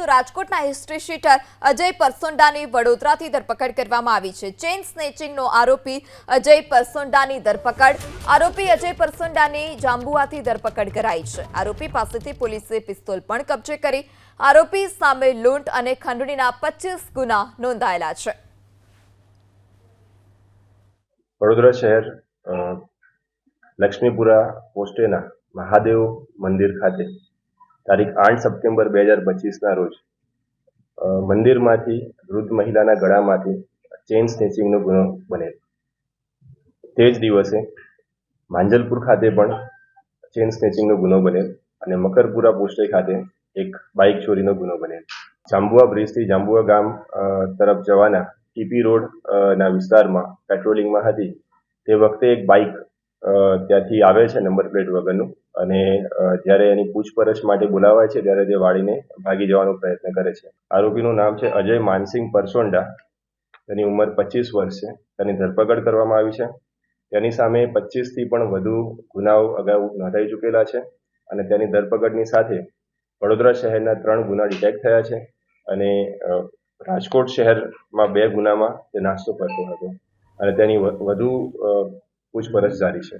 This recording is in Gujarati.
તો રાજકોટના હિસ્ટ્રી શીટર અજય પરસોંડાની વડોદરાથી ધરપકડ કરવામાં આવી છે. ચેઇન સ્નેચિંગનો આરોપી અજય પરસોંડાની ધરપકડ. આરોપી અજય પરસોંડાની જાંબુઆથી ધરપકડ કરાઈ છે. આરોપી પાસેથી પોલીસે પિસ્તોલ પણ કબજે કરી. આરોપી સામે લૂંટ અને ખંડણીના પચીસ ગુના નોંધાયેલા છે. વડોદરા શહેર લક્ષ્મીપુરા પોસ્ટેના મહાદેવ મંદિર ખાતે તારીખ આઠ સપ્ટેમ્બર બે હજાર પચીસના રોજ મંદિરમાંથી, વૃદ્ધ મહિલાના ગળામાંથી ચેઇન સ્નેચિંગનો ગુનો બનેલ. તે જ દિવસે માંજલપુર ખાતે પણ ચેઇન સ્નેચિંગનો ગુનો બનેલ અને મકરપુરા પોસ્ટે ખાતે એક બાઇક ચોરીનો ગુનો બનેલ. જાંબુઆ બ્રિજથી જાંબુઆ ગામ તરફ જવાના ટીપી રોડ ના વિસ્તારમાં પેટ્રોલિંગમાં હતી. તે વખતે એક બાઇક ત્યાંથી આવે છે નંબર પ્લેટ વગરનું. અને જ્યારે એની પૂછપરછ માટે બોલાવાય છે, ત્યારે તે વાળીને ભાગી જવાનો પ્રયત્ન કરે છે. આરોપીનું નામ છે અજય માનસિંહ પરસોંડા. તેની ઉંમર પચીસ વર્ષ છે. તેની ધરપકડ કરવામાં આવી છે. તેની સામે પચીસથી પણ વધુ ગુનાઓ અગાઉ નોંધાઈ ચૂકેલા છે અને તેની ધરપકડની સાથે વડોદરા શહેરના ત્રણ ગુના ડિટેક્ટ થયા છે અને રાજકોટ શહેરમાં બે ગુનામાં તે નાસ્તો કરતો હતો. અને તેની વધુ અ, પૂછપરછ જારી છે